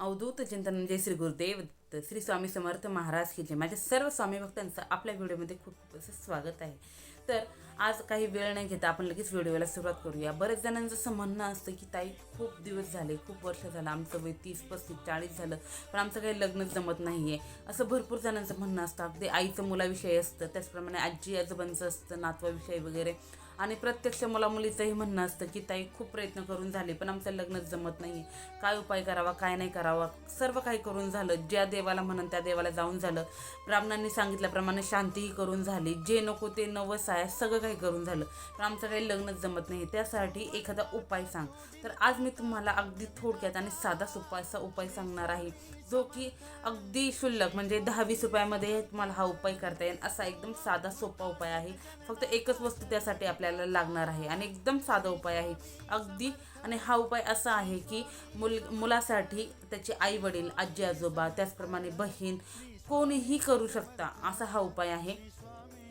अवधूत चिंतन जय श्री गुरुदेव श्री स्वामी समर्थ महाराज की जय माझ्या सर्व स्वामी भक्तांचं आपल्या व्हिडिओमध्ये खूप खूप असं स्वागत आहे. तर आज काही वेळ नाही घेता आपण लगेच व्हिडिओला सुरुवात करूया. बऱ्याच जणांचं असं म्हणणं असतं की ताई खूप दिवस झाले खूप वर्ष झालं आमचं वय तीस पस्तीस चाळीस झालं पण आमचं काही लग्नच जमत नाही आहे असं भरपूर जणांचं म्हणणं असतं. अगदी आईचं मुलाविषयी असतं त्याचप्रमाणे आजी आजोबांचं असतं नातवाविषयी वगैरे. आणि प्रत्यक्ष मुला मुलीचंही म्हणणं असतं की ताई खूप प्रयत्न करून झाले पण आमचं लग्नच जमत नाही काय उपाय करावा काय नाही करावा? सर्व काही करून झालं. ज्या देवाला म्हणून त्या देवाला जाऊन झालं. ब्राह्मणांनी सांगितल्याप्रमाणे शांतीही करून झाली. जे नको ते नवस आहे सगळं काही करून झालं. पण आमचं काही लग्नच जमत नाही त्यासाठी एखादा उपाय सांग. तर आज मी तुम्हाला अगदी थोडक्यात आणि साधा सोपा असा उपाय सांगणार आहे जो की अगदी क्षुल्लक म्हणजे दहा वीस रुपयामध्ये तुम्हाला हा उपाय करता येईल असा एकदम साधा सोपा उपाय आहे. फक्त एकच वस्तू त्यासाठी आपल्याला लागणार आहे. आणि एकदम साधा उपाय आहे. अगदी आणि हा उपाय असा आहे की मुल मुलासाठी त्याचे आई वडील आजी आजोबा त्याचप्रमाणे बहीण कोणीही करू शकता. असा हा उपाय आहे.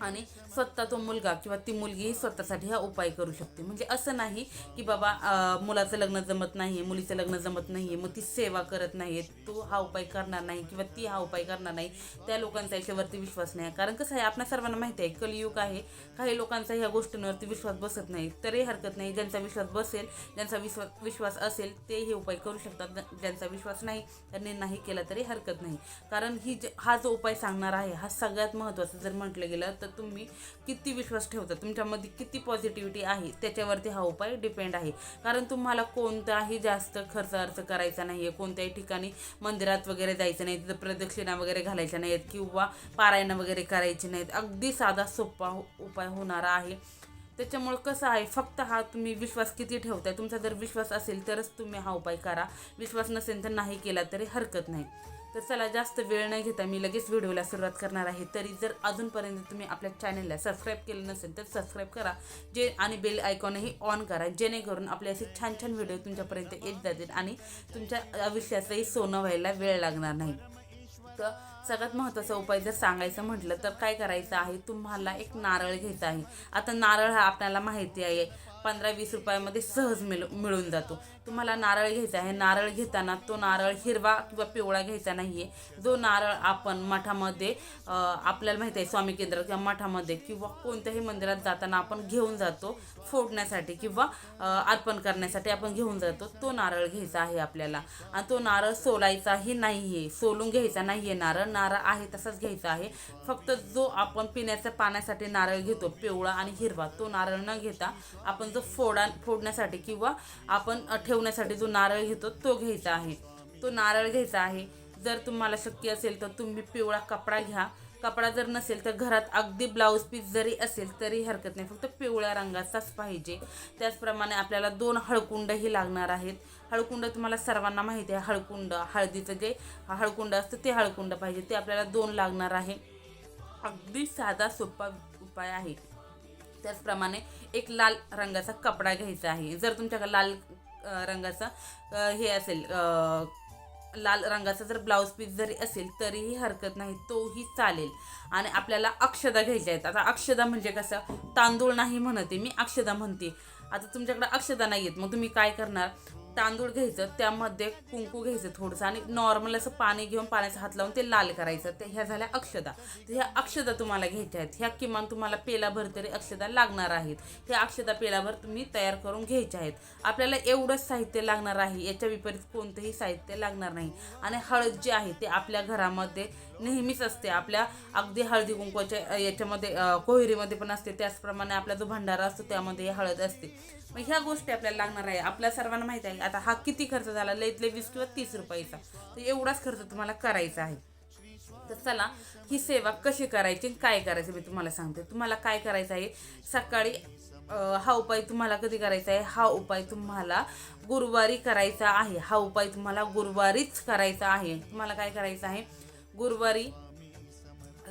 आणि स्वतः तो मुलगा किंवा ती मुलगी स्वतःसाठी हा उपाय करू शकते. म्हणजे असं नाही की बाबा मुलाचं लग्न जमत नाही मुलीचं लग्न जमत नाही मग ती सेवा करत नाही तो हा उपाय करणार नाही किंवा ती हा उपाय करणार नाही त्या लोकांचा याच्यावरती विश्वास नाही. कारण कसं आहे आपल्या सर्वांना माहिती आहे कलियुग आहे. काही लोकांचा ह्या गोष्टींवरती विश्वास बसत नाही. तरी हरकत नाही. ज्यांचा विश्वास बसेल ज्यांचा विश्वास विश्वास असेल ते हे उपाय करू शकतात. ज्यांचा विश्वास नाही त्यांनी नाही केला तरी हरकत नाही. कारण ही जे हा जो उपाय सांगणार आहे हा सगळ्यात महत्त्वाचा जर म्हटलं गेलं तर तुम्ही किती विश्वास ठेवता तुमच्यामध्ये किती पॉझिटिव्हिटी आहे त्याच्यावरती हा उपाय डिपेंड आहे. कारण तुम्हाला कोणताही जास्त खर्च अर्ज करायचा नाही आहे कोणत्याही ठिकाणी मंदिरात वगैरे जायचं नाही तिथं प्रदक्षिणा वगैरे घालायच्या नाहीत किंवा पारायणं वगैरे करायची नाहीत. अगदी साधा सोपा हो- उपाय होणारा आहे. त्याच्यामुळं कसं आहे फक्त हा तुम्ही विश्वास किती ठेवताय तुमचा जर विश्वास असेल तरच तुम्ही हा उपाय करा. विश्वास नसेल तर नाही केला तरी हरकत नाही. तर चला जास्त वेळ नाही घेता मी लगेच व्हिडिओला सुरुवात करणार आहे. तरी जर अजूनपर्यंत तुम्ही आपल्या चॅनलला सबस्क्राईब केलं नसेल तर सबस्क्राईब करा. जे आणि बेल आयकॉनही ऑन करा. जेणेकरून आपले असे छान छान व्हिडिओ तुमच्यापर्यंत येत जातील आणि तुमच्या आयुष्याचंही सोनं व्हायला वेळ लागणार नाही. तर सगळ्यात महत्त्वाचा उपाय जर सांगायचं म्हटलं तर काय करायचं आहे? तुम्हाला एक नारळ घ्यायचा आहे. आता नारळ हा आपल्याला माहिती आहे पंधरा वीस रुपयामध्ये सहज मिळ मिळून जातो. तुम्हाला नारळ घ्यायचा आहे. नारळ घेताना तो नारळ हिरवा किंवा पिवळा घ्यायचा नाही आहे जो नारळ आपण मठामध्ये आपल्याला माहिती आहे स्वामी केंद्र किंवा मठामध्ये किंवा कोणत्याही मंदिरात जाताना आपण घेऊन जातो फोडण्यासाठी किंवा अर्पण करण्यासाठी आपण घेऊन जातो तो नारळ घ्यायचा आहे आपल्याला. आणि तो नारळ सोलायचाही नाही आहे सोलून घ्यायचा नाही आहे नारळ. नारळ आहे तसाच घ्यायचा आहे. फक्त जो आपण पिण्याच्या पाण्यासाठी नारळ घेतो पिवळा आणि हिरवा तो नारळ न घेता आपण जो फोडा फोडण्यासाठी किंवा आपण ठेव ठेवण्यासाठी जो नारळ घेतो तो घ्यायचा आहे. तो नारळ घ्यायचा आहे. जर तुम्हाला शक्य असेल तर तुम्ही पिवळा कपडा घ्या. कपडा जर नसेल तर घरात अगदी ब्लाऊज पीस जरी असेल तरी हरकत नाही. फक्त पिवळ्या रंगाचाच पाहिजे. त्याचप्रमाणे आपल्याला दोन हळकुंडही लागणार आहेत. हळकुंड तुम्हाला सर्वांना माहिती आहे. हळकुंड हळदीचं जे हळकुंड असतं ते हळकुंड पाहिजे. ते आपल्याला दोन लागणार आहे. अगदी साधा सोपा उपाय आहे. त्याचप्रमाणे एक लाल रंगाचा कपडा घ्यायचा आहे. जर तुमच्याकडे लाल रंगाचा हे असेल लाल रंगाचा जर ब्लाऊज पीस जरी असेल तरीही हरकत नाही तोही चालेल. आणि आपल्याला अक्षदा घ्यायच्या आहेत. आता अक्षदा म्हणजे कसं? तांदूळ नाही म्हणते मी अक्षदा म्हणते. आता तुमच्याकडे अक्षदा नाही आहेत मग तुम्ही काय करणार? तांदूळ घ्यायचं त्यामध्ये कुंकू घ्यायचं थोडंसं आणि नॉर्मल असं पाणी घेऊन पाण्याचा हात लावून ते लाल करायचं. ते ह्या झाल्या अक्षदा. तर ह्या अक्षदा तुम्हाला घ्यायच्या आहेत. ह्या किमान तुम्हाला पेलाभर तरी अक्षदा लागणार आहेत. ह्या अक्षदा पेलाभर तुम्ही तयार करून घ्यायच्या आहेत. आपल्याला एवढंच साहित्य लागणार आहे. याच्या विपरीत कोणतंही साहित्य लागणार नाही. आणि हळद जी आहे ते आपल्या घरामध्ये नेहमीच असते. आपल्या अगदी हळदी कुंकवाच्या याच्यामध्ये कोहिरीमध्ये पण असते. त्याचप्रमाणे आपला जो भंडारा असतो त्यामध्ये हळद असते. मग ह्या गोष्टी आपल्याला लागणार आहे. आपल्या सर्वांना माहिती आहे. आता हा किती खर्च झाला? लईत लई वीस किंवा तीस रुपयाचा. तर एवढाच खर्च तुम्हाला करायचा आहे. तर चला ही सेवा कशी करायची काय करायचं मी तुम्हाला सांगते. तुम्हाला काय करायचं आहे? सकाळी हा उपाय तुम्हाला कधी करायचा आहे? हा उपाय तुम्हाला गुरुवारी करायचा आहे. हा उपाय तुम्हाला गुरुवारीच करायचा आहे. तुम्हाला काय करायचं आहे? गुरुवारी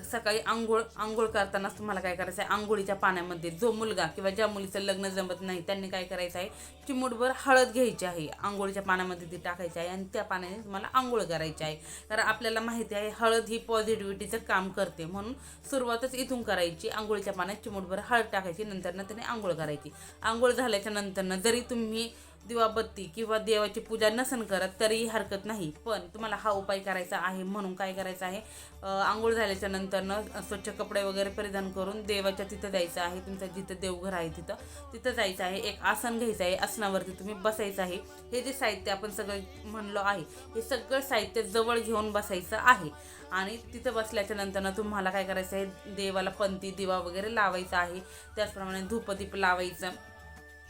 सकाळी आंघोळ आंघोळ करतानाच तुम्हाला काय करायचं आहे आंघोळीच्या पाण्यामध्ये जो मुलगा किंवा ज्या मुलीचं लग्न जमत नाही त्यांनी काय करायचं आहे चिमूटभर हळद घ्यायची आहे. आंघोळीच्या पाण्यामध्ये ती टाकायची आहे आणि त्या पाण्याने तुम्हाला आंघोळ करायची आहे. कारण आपल्याला माहिती आहे हळद ही पॉझिटिव्हिटीचं काम करते. म्हणून सुरुवातच इथून करायची. आंघोळीच्या पाण्यात चिमूटभर हळद टाकायची. नंतर त्याने आंघोळ करायची. आंघोळ झाल्याच्या नंतरनं जरी तुम्ही दिवाबत्ती किंवा देवाची पूजा नसन करत तरीही हरकत नाही. पण तुम्हाला हा उपाय करायचा आहे म्हणून काय करायचं आहे? आंघोळ झाल्याच्या नंतरनं स्वच्छ कपडे वगैरे परिधान करून देवाच्या तिथं जायचं आहे. तुमचं जिथं देवघर आहे तिथं तिथं जायचं आहे. एक आसन घ्यायचं आहे. आसनावरती तुम्ही बसायचं आहे. हे जे साहित्य आपण सगळं म्हणलो आहे हे सगळं साहित्य जवळ घेऊन बसायचं आहे. आणि तिथं बसल्याच्या नंतरनं तुम्हाला काय करायचं आहे? देवाला पंती दिवा वगैरे लावायचा आहे. त्याचप्रमाणे धूपदीप लावायचं.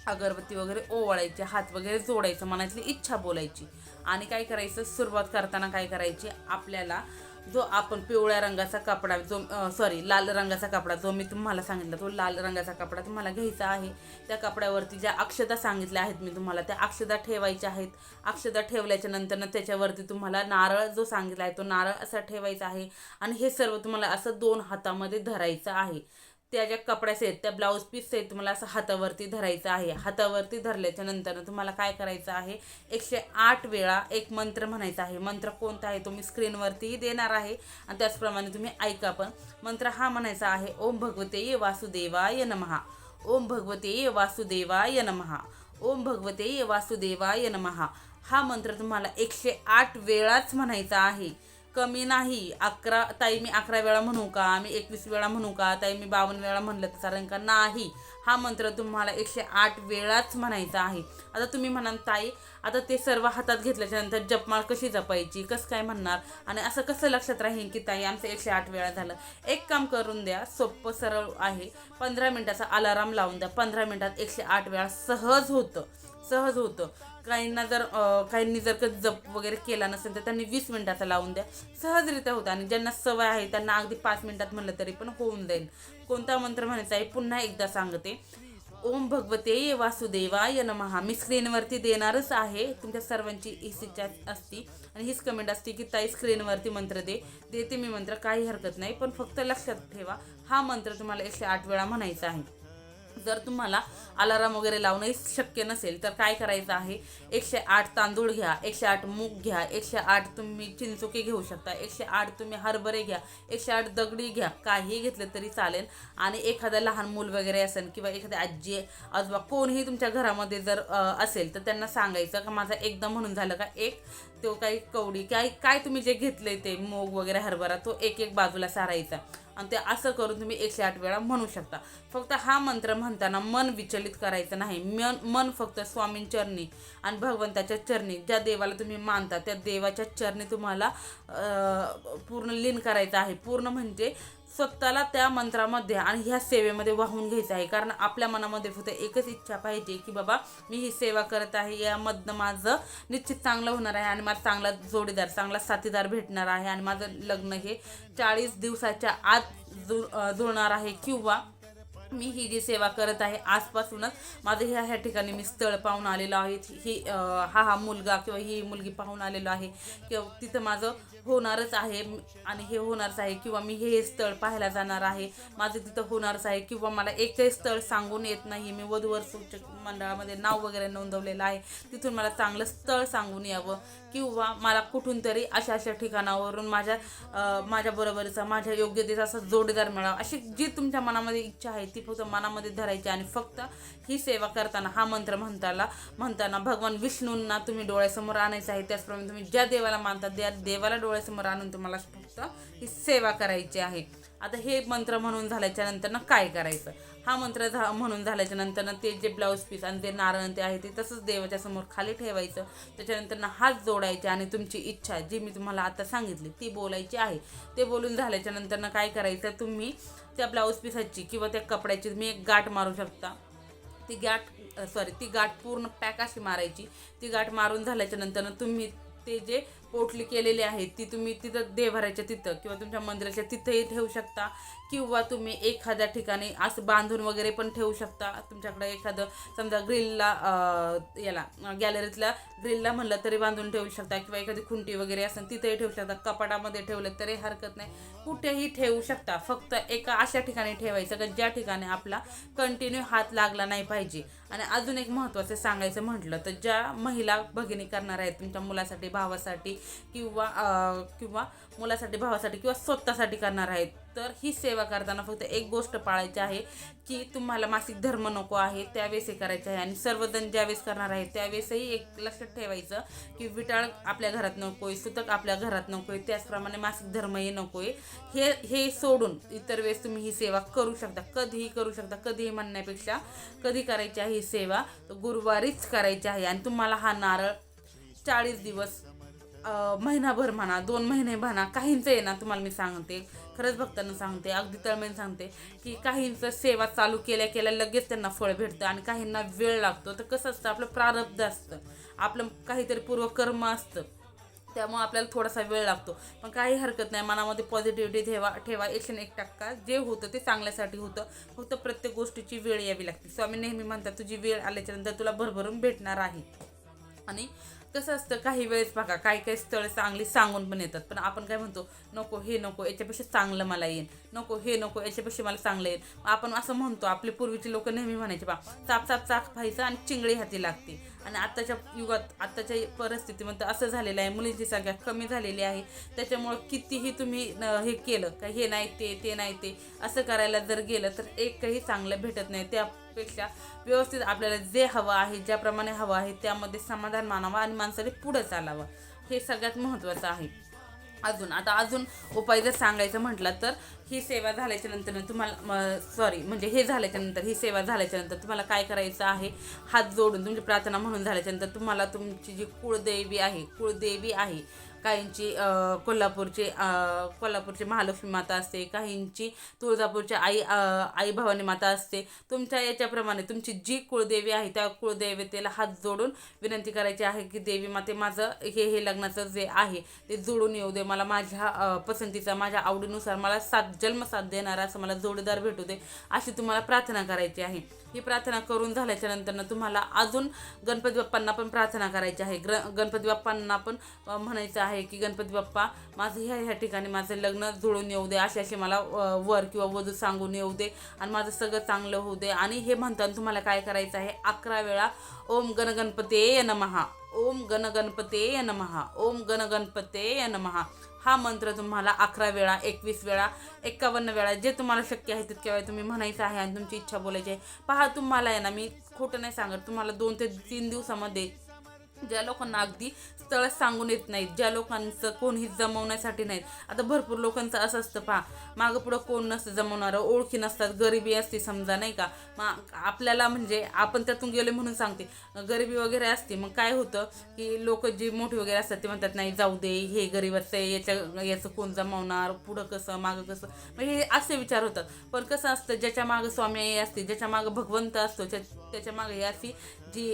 अगरबत्ती वगैरे ओवाळायचे हात वगैरे जोडायचं मनातली इच्छा बोलायची. आणि काय करायचं? सुरुवात करताना काय करायची? आपल्याला जो आपण पिवळ्या रंगाचा कपडा जो सॉरी लाल रंगाचा कपडा जो मी तुम्हाला सांगितला तो लाल रंगाचा कपडा तुम्हाला घ्यायचा आहे. त्या कपड्यावरती ज्या अक्षदा सांगितल्या आहेत मी तुम्हाला त्या अक्षदा ठेवायच्या आहेत. अक्षदा ठेवल्याच्या नंतर त्याच्यावरती तुम्हाला नारळ जो सांगितला आहे तो नारळ असा ठेवायचा आहे. आणि हे सर्व तुम्हाला असं दोन हातामध्ये धरायचं आहे. त्या ज्या कपड्याचे आहेत त्या ब्लाऊज पीस आहेत तुम्हाला असं हातावरती धरायचं आहे. हातावरती धरल्याच्या नंतर तुम्हाला काय करायचं आहे? एकशे आठ वेळा एक मंत्र म्हणायचा आहे. मंत्र कोणता आहे? तो मी स्क्रीनवरतीही देणार आहे आणि त्याचप्रमाणे तुम्ही ऐका पण. मंत्र हा म्हणायचा आहे ओम भगवते वासुदेवाय नमहा. ओम भगवते वासुदेवाय नमहा. ओम भगवते वासुदेवाय नमहा. हा मंत्र तुम्हाला एकशे आठ वेळाच म्हणायचा आहे. कमी नाही. अकरा ताई मी अकरा वेळा म्हणू का? मी एकवीस वेळा म्हणू का? ताई मी बावन्न वेळा म्हणलं तर कारण का? नाही. हा मंत्र तुम्हाला एकशे आठ वेळाच म्हणायचा आहे. आता तुम्ही म्हणाल ताई आता ते सर्व हातात घेतल्याच्यानंतर जपमाळ कशी जपायची? कसं काय म्हणणार? आणि असं कसं लक्षात राहील की ताई आमचं एकशे आठ वेळा झालं. एक काम करून द्या सोपं सरळ आहे. पंधरा मिनटाचा अलाराम लावून द्या. पंधरा मिनटात एकशे आठ वेळा सहज होतं. सहज होतं. काहींना जर काहींनी जर कधी जप वगैरे केला नसेल तर त्यांनी वीस मिनिटाचा लावून द्या. सहजरित्या होतं आणि ज्यांना सवय आहे त्यांना अगदी पाच मिनिटात म्हणलं तरी पण होऊन जाईल. कोणता मंत्र म्हणायचा आहे? पुन्हा एकदा सांगते. ओम भगवते वासुदेवाय नमहा मी स्क्रीनवरती देणारच आहे. तुमच्या सर्वांची हीच इच्छा असती आणि हीच कमेंट असते की ताई स्क्रीनवरती मंत्र दे. देते मी मंत्र काही हरकत नाही. पण फक्त लक्षात ठेवा हा मंत्र तुम्हाला एकशे आठ वेळा म्हणायचा आहे. जर तुम्हाला अलाराम वगैरे लावणंही शक्य नसेल तर काय करायचं आहे? एकशे आठ तांदूळ घ्या एकशे आठ मूग घ्या एकशे आठ तुम्ही चिंचुके घेऊ शकता एकशे आठ तुम्ही हरभरे घ्या एकशे आठ दगडी घ्या काही घेतलं तरी चालेल. आणि एखादं लहान मूल वगैरे असेल किंवा एखादी आजी आजोबा कोणीही तुमच्या घरामध्ये जर असेल तर त्यांना सांगायचं का माझा एकदा म्हणून झालं का? एक तो काही कवडी काय काय तुम्ही जे घेतले ते मूग वगैरे हरभरा तो एक एक बाजूला सारायचा. आणि ते असं करून तुम्ही एकशे आठ वेळा म्हणू शकता. फक्त हा मंत्र म्हणताना मन विचलित करायचं नाही. मन मन फक्त स्वामींचरणी आणि भगवंताच्या चरणी. ज्या देवाला तुम्ही मानता त्या देवाच्या चरणी तुम्हाला पूर्ण लीन करायचं आहे. पूर्ण म्हणजे स्वतःला त्या मंत्रामध्ये आणि ह्या सेवेमध्ये वाहून घ्यायचं आहे. कारण आपल्या मनामध्ये फक्त एकच इच्छा पाहिजे की बाबा मी ही सेवा करत आहे यामधनं माझं निश्चित चांगलं होणार आहे आणि माझा चांगला जोडीदार चांगला साथीदार भेटणार आहे आणि माझं लग्न हे चाळीस दिवसाच्या आत जुळ जुळणार आहे. किंवा मी ही जी सेवा करत आहे आजपासूनच माझं ह्या ह्या ठिकाणी मी स्थळ पाहून आलेलो आहे. ही हा हा मुलगा किंवा ही मुलगी पाहून आलेलो आहे. किंवा तिथं माझं होणारच आहे आणि हे होणारच आहे किंवा मी हे स्थळ पाहायला जाणार आहे माझं तिथं होणारच आहे किंवा मला एकही स्थळ सांगून येत नाही मी वधूवर सूचक मंडळामध्ये नाव वगैरे नोंदवलेलं आहे. तिथून मला चांगलं स्थळ सांगून यावं किंवा मला कुठून तरी अशा अशा ठिकाणावरून माझ्या माझ्याबरोबरीचा माझ्या योग्यतेचा असा जोडीदार मिळावा. अशी जी तुमच्या मनामध्ये इच्छा आहे ती फक्त मनामध्ये धरायची आणि फक्त ही सेवा करताना हा मंत्र म्हणताना म्हणताना भगवान विष्णूंना तुम्ही डोळ्यासमोर आणायचं आहे. त्याचप्रमाणे तुम्ही ज्या देवाला मानता त्या देवाला डोळ्यासमोर आणून तुम्हाला फक्त ही सेवा करायची आहे. आता हे मंत्र म्हणून झाल्याच्यानंतर ना काय करायचं? हा मंत्र झा म्हणून झाल्याच्या नंतरनं ते जे ब्लाऊज पीस आणि ते नारळ ते आहे ते तसंच देवाच्या समोर खाली ठेवायचं. त्याच्यानंतर ना हात जोडायचे आणि तुमची इच्छा जी मी तुम्हाला आता सांगितली ती बोलायची आहे. ते बोलून झाल्याच्यानंतर काय करायचं? तुम्ही त्या ब्लाऊज पीसाची किंवा त्या कपड्याची तुम्ही एक गाठ मारू शकता. ती गाठ सॉरी ती गाठ पूर्ण पॅक अशी मारायची. ती गाठ मारून झाल्याच्यानंतर तुम्ही ते जे पोटली केलेली आहे ती तुम्ही तिथं देवाऱ्याच्या तिथं किंवा तुमच्या मंदिराच्या तिथंही ठेवू शकता. किंवा तुम्ही एखाद्या ठिकाणी असं बांधून वगैरे पण ठेवू शकता. तुमच्याकडे एखादं समजा ग्रिलला याला गॅलरीतल्या ग्रिलला म्हणलं तरी बांधून ठेवू शकता किंवा एखादी खुंटी वगैरे असेल तिथेही ठेवू शकता. कपाटामध्ये ठेवलं तरी हरकत नाही. कुठेही ठेवू शकता. फक्त एका अशा ठिकाणी ठेवायचं का ज्या ठिकाणी आपला कंटिन्यू हात लागला नाही पाहिजे. आणि अजून एक महत्त्वाचं सांगायचं म्हटलं तर ज्या महिला भगिनी करणार आहेत तुमच्या मुलासाठी भावासाठी किंवा किंवा मुलासाठी भावासाठी किंवा स्वतःसाठी करणार आहेत. तर ही सेवा करताना फक्त एक गोष्ट पाळायची आहे की तुम्हाला मासिक धर्म नको आहे त्यावेळेस हे करायचं आहे. आणि सर्वजण ज्यावेळेस करणार आहे त्यावेळेसही एक लक्षात ठेवायचं की विटाळ आपल्या घरात नको आहे सुतक आपल्या घरात नको आहे त्याचप्रमाणे मासिक धर्मही आहे हे हे सोडून इतर वेळेस तुम्ही ही सेवा करू शकता. कधीही करू शकता कधीही म्हणण्यापेक्षा कधी करायची आहे ही सेवा? तर गुरुवारीच करायची आहे. आणि तुम्हाला हा नारळ चाळीस दिवस महिनाभर म्हणा दोन महिने म्हणा काहींचं आहे ना तुम्हाला मी सांगते खरंच भक्तांना सांगते अगदी तळमेन सांगते की काहींचं सेवा चालू केल्या केल्या लगेच त्यांना फळ भेटतं आणि काहींना वेळ लागतो. तर कसं असतं आपलं प्रारब्ध असतं आपलं काहीतरी पूर्वकर्म असतं त्यामुळे आपल्याला थोडासा वेळ लागतो. पण काही हरकत नाही मनामध्ये पॉझिटिव्हिटी ठेवा ठेवा एकशे एक टक्का जे होतं ते चांगल्यासाठी होतं. फक्त प्रत्येक गोष्टीची वेळ यावी लागते. स्वामी नेहमी म्हणतात तुझी वेळ आल्याच्यानंतर तुला भरभरून भेटणार आहे. आणि कसं असतं काही वेळेस बघा काही काही स्थळं चांगली सांगून पण येतात. पण आपण काय म्हणतो नको हे नको याच्यापेक्षा चांगलं मला येईल नको हे नको याच्यापेक्षा मला चांगलं येईल आपण असं म्हणतो आपले पूर्वीचे लोक नेहमी म्हणायचे बा चाप चाप चाक व्हायचं आणि चिंगळी हाती लागते. आणि आत्ताच्या युगात आत्ताच्या परिस्थितीमध्ये असं झालेलं आहे मुलींची संख्या कमी झालेली आहे. त्याच्यामुळं कितीही तुम्ही हे केलं का हे नाही ते ते नाही ते असं करायला जर गेलं तर एकही चांगलं भेटत नाही. त्या करण्यापेक्षा व्यवस्थित आपल्याला जे हवं आहे ज्याप्रमाणे हवं आहे त्यामध्ये समाधान मानावं आणि माणसाने पुढं चालावं. हे सगळ्यात महत्त्वाचं आहे. अजून आता अजून उपाय जर सांगायचं म्हटलं तर ही सेवा झाल्याच्यानंतर तुम्हाला सॉरी म्हणजे हे झाल्याच्यानंतर ही सेवा झाल्याच्यानंतर तुम्हाला काय करायचं आहे? हात जोडून तुमची प्रार्थना म्हणून झाल्याच्यानंतर तुम्हाला तुमची जी कुळदेवी आहे कुळदेवी आहे काहींची कोल्हापूरची कोल्हापूरची महालक्ष्मी माता असते काहींची तुळजापूरची आई आई भवानी माता असते. तुमच्या याच्याप्रमाणे तुमची जी कुळदेवी आहे त्या कुळदेवतेला हात जोडून विनंती करायची आहे की देवी माते माझं हे हे लग्नाचं जे आहे ते जोडून येऊ दे. मला माझ्या पसंतीचा माझ्या आवडीनुसार मला सात जन्म साथ देणारा असं मला जोडीदार भेटू दे अशी तुम्हाला प्रार्थना करायची आहे. ही प्रार्थना करून झाल्याच्यानंतर तुम्हाला अजून गणपती बाप्पांना पण प्रार्थना करायची आहे. ग्र गणपती बाप्पांना पण म्हणायचं आहे की गणपती बाप्पा माझं ह्या ह्या ठिकाणी माझं लग्न जुळून येऊ दे असे असे मला वर किंवा वधू सांगून येऊ दे आणि माझं सगळं चांगलं होऊ दे. आणि हे म्हणताना तुम्हाला काय करायचं आहे? अकरा वेळा ओम गणगणपते नमहा ओम गणगणपते नमहा ओम गणगणपते नमहा हा मंत्र तुम्हाला अकरा वेळा एकवीस वेळा एक्कावन्न वेळा जे तुम्हाला शक्य आहे तितक्या वेळा तुम्ही म्हणायचं आहे आणि तुमची इच्छा बोलायची आहे. पहा तुम्हाला आहे ना मी खोटं नाही सांगत. तुम्हाला दोन ते तीन दिवसामध्ये ज्या लोकांना अगदी स्थळ सांगून येत नाहीत ज्या लोकांचं कोणीही जमवण्यासाठी नाहीत. आता भरपूर लोकांचं असं असतं पहा मागं पुढं कोण नसतं जमवणारं ओळखी नसतात गरिबी असते समजा नाही का? मग आपल्याला म्हणजे आपण त्यातून गेले म्हणून सांगते. गरिबी वगैरे असते मग काय होतं की लोक जी मोठी वगैरे असतात ते म्हणतात नाही जाऊ दे हे गरीबाचं आहे याच्या याचं कोण जमवणार पुढं कसं मागं कसं? म्हणजे हे असे विचार होतात. पण कसं असतं ज्याच्या मागं स्वामी असते ज्याच्या मागं भगवंत असतो त्याच्या मागं हे अशी जी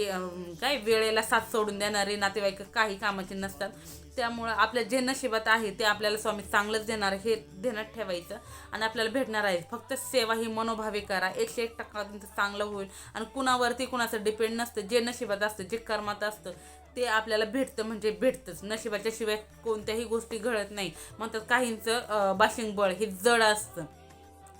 काय वेळेला साथ सोडून देणारे नातेवाईक काही कामाचे नसतात त्यामुळं आपल्या जे नशिबात आहे ते आपल्याला स्वामी चांगलंच देणार आहे हे ध्यानात ठेवायचं आणि आपल्याला भेटणार आहे. फक्त सेवा ही मनोभावे करा. एकशे एक टक्का तुमचं चांगलं होईल आणि कुणावरती कुणाचं डिपेंड नसतं. जे नशिबात असतं जे कर्मात असतं ते आपल्याला भेटतं म्हणजे भेटतंच. नशिबाच्या शिवाय कोणत्याही गोष्टी घडत नाही. म्हणतात काहींचं बाशिंगबळ बाशिंग बळ हे जड असतं.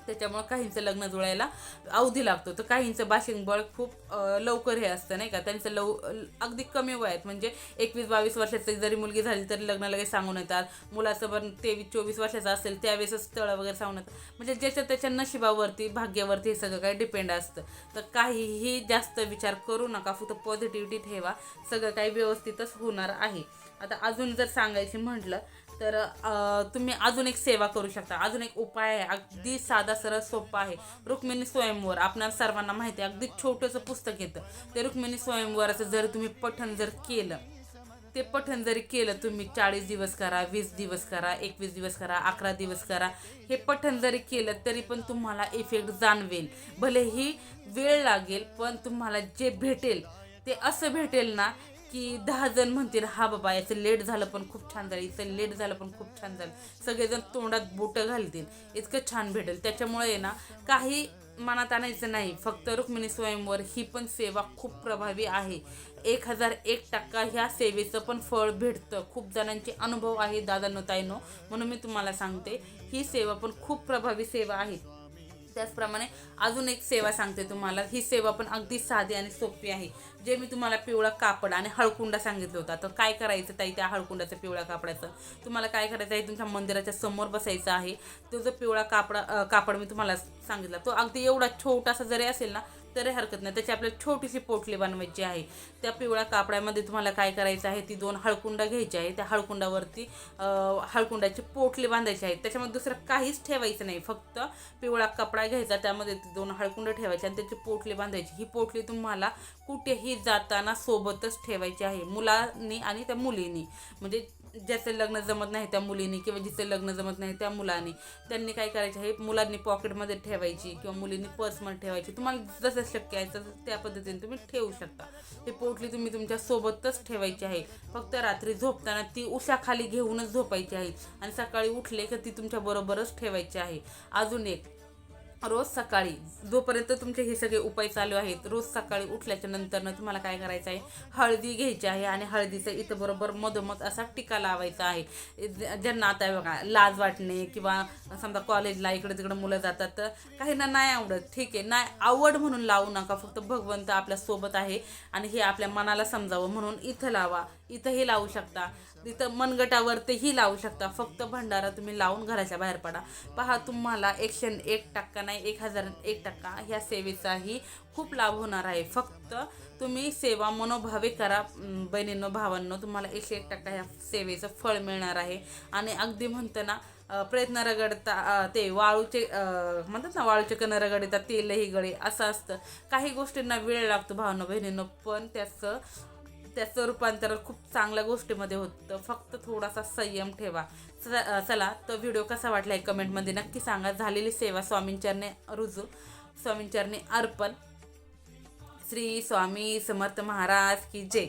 त्याच्यामुळं काहींचं लग्न जुळायला अवधी लागतो. तर काहींचं बाशिंग बळ खूप लवकर हे असतं नाही का? त्यांचं लव अगदी कमी वयात. म्हणजे एकवीस बावीस वर्षाची जरी मुलगी झाली तरी लग्न लगेच सांगून येतात. मुलाचं पण तेवीस चोवीस वर्षाचं असेल त्यावेळेसच स्थळं वगैरे सांगून येतात. म्हणजे ज्याच्या त्याच्या नशिबावरती भाग्यावरती हे सगळं काही डिपेंड असतं. तर काहीही जास्त विचार करू नका. फक्त पॉझिटिव्हिटी ठेवा. सगळं काही व्यवस्थितच होणार आहे. आता अजून जर सांगायची म्हटलं तर तुम्ही अजून एक सेवा करू शकता. अजून एक उपाय आहे. अगदी साधा सरळ सोपा आहे. रुक्मिणी स्वयंवर. आपणाला सर्वांना माहिती आहे अगदी छोटंसं पुस्तक येतं. ते रुक्मिणी स्वयंवराचं जर तुम्ही पठण जर केलं ते पठण जरी केलं तुम्ही चाळीस दिवस करा वीस दिवस करा एकवीस दिवस करा अकरा दिवस करा हे पठण जरी केलं तरी पण तुम्हाला इफेक्ट जाणवेल. भलेही वेळ लागेल पण तुम्हाला जे भेटेल ते असं भेटेल ना की दहा जण म्हणतील हा बाबा याचं लेट झालं पण खूप छान झालं इथं लेट झालं पण खूप छान झालं. सगळेजण तोंडात बोटं घालतील. इतकं छान भेटेल. त्याच्यामुळे आहे ना काही मनात आणायचं नाही. फक्त रुक्मिणी स्वयंवर ही पण सेवा खूप प्रभावी आहे. एक हजार एक टक्का ह्या सेवेचं पण फळ भेटतं. खूप जणांचे अनुभव आहे दादांनो ताईनो. म्हणून मी तुम्हाला सांगते ही सेवा पण खूप प्रभावी सेवा आहे. त्याचप्रमाणे अजून एक सेवा सांगते तुम्हाला. ही सेवा पण अगदी साधी आणि सोपी आहे. जे मी तुम्हाला पिवळा कापड आणि हळकुंडा सांगितलं होता. तर काय करायचं ताई त्या हळकुंडाचं पिवळ्या कापडाचं? तुम्हाला काय करायचं आहे? तुमच्या मंदिराच्या समोर बसायचं आहे. तो जो पिवळा कापडा कापड मी तुम्हाला सांगितला तो अगदी एवढा छोटासा जरी असेल ना तरी हरकत नाही. त्याची आपल्याला छोटीशी पोटली बनवायची आहे. त्या पिवळ्या कापडामध्ये तुम्हाला काय करायचं आहे ती दोन हळकुंडा घ्यायची आहे त्या हळकुंडावरती हळकुंडाची पोटली बांधायची आहे. त्याच्यामध्ये दुसरं काहीच ठेवायचं नाही. फक्त पिवळा कपडा घ्यायचा त्यामध्ये दोन हळकुंड ठेवायची आणि त्याची पोटली बांधायची. ही पोटली तुम्हाला कुठेही जाताना सोबतच ठेवायची आहे. मुलांनी आणि त्या मुलींनी. म्हणजे ज्याचं लग्न जमत नाही त्या मुलीने किंवा जिचं लग्न जमत नाही त्या मुलाने त्यांनी काय करायचं? हे मुलांनी पॉकेटमध्ये ठेवायची किंवा मुलींनी पर्समध्ये ठेवायची. तुम्हाला जसं शक्य आहे तसं त्या पद्धतीने तुम्ही ठेवू शकता. हे पोटली तुम्ही तुमच्या सोबतच ठेवायची आहे. फक्त रात्री झोपताना ती उशाखाली घेऊनच झोपायची आहे. आणि सकाळी उठले की ती तुमच्या बरोबरच ठेवायची आहे. अजून एक रोज सकाळी जोपर्यंत तुमचे हे सगळे उपाय चालू आहेत रोज सकाळी उठल्याच्या नंतरनं तुम्हाला काय करायचं आहे? हळदी घ्यायची आहे आणि हळदीचं इथं बरोबर मधोमध असा टिका लावायचा आहे. ज्यांना आता बघा लाज वाटणे किंवा समजा कॉलेजला इकडे तिकडे मुलं जातात तर काहींना नाही आवडत. ठीक आहे नाही आवड म्हणून लावू नका. फक्त भगवंत आपल्यासोबत आहे आणि हे आपल्या मनाला समजावं म्हणून इथं लावा. इथं हे लावू शकता. तिथं मनगटावरतीही लावू शकता. फक्त भंडारा तुम्ही लावून घराच्या बाहेर पडा. पहा तुम्हाला एकशे एक टक्का नाही एक हजार एक टक्का ह्या सेवेचाही खूप लाभ होणार आहे. फक्त तुम्ही सेवा मनोभावे करा बहिणींनो भावांनो तुम्हाला एकशे एक टक्का ह्या सेवेचं फळ मिळणार आहे. आणि अगदी म्हणताना प्रयत्न रगडता ते वाळूचे म्हणतात ना वाळूचे कण रगडता तेलही गळे असं असतं. काही गोष्टींना वेळ लागतो भावांनो बहिणींनो पण त्याचं त्याचं रूपांतर खूप चांगल्या गोष्टीमध्ये होतं. फक्त थोडासा संयम ठेवा. चला तो व्हिडिओ कसा वाटला आहे कमेंटमध्ये नक्की सांगा. झालेली सेवा स्वामींचरणे रुजू. स्वामींचरणी अर्पण. श्री स्वामी समर्थ महाराज की जय.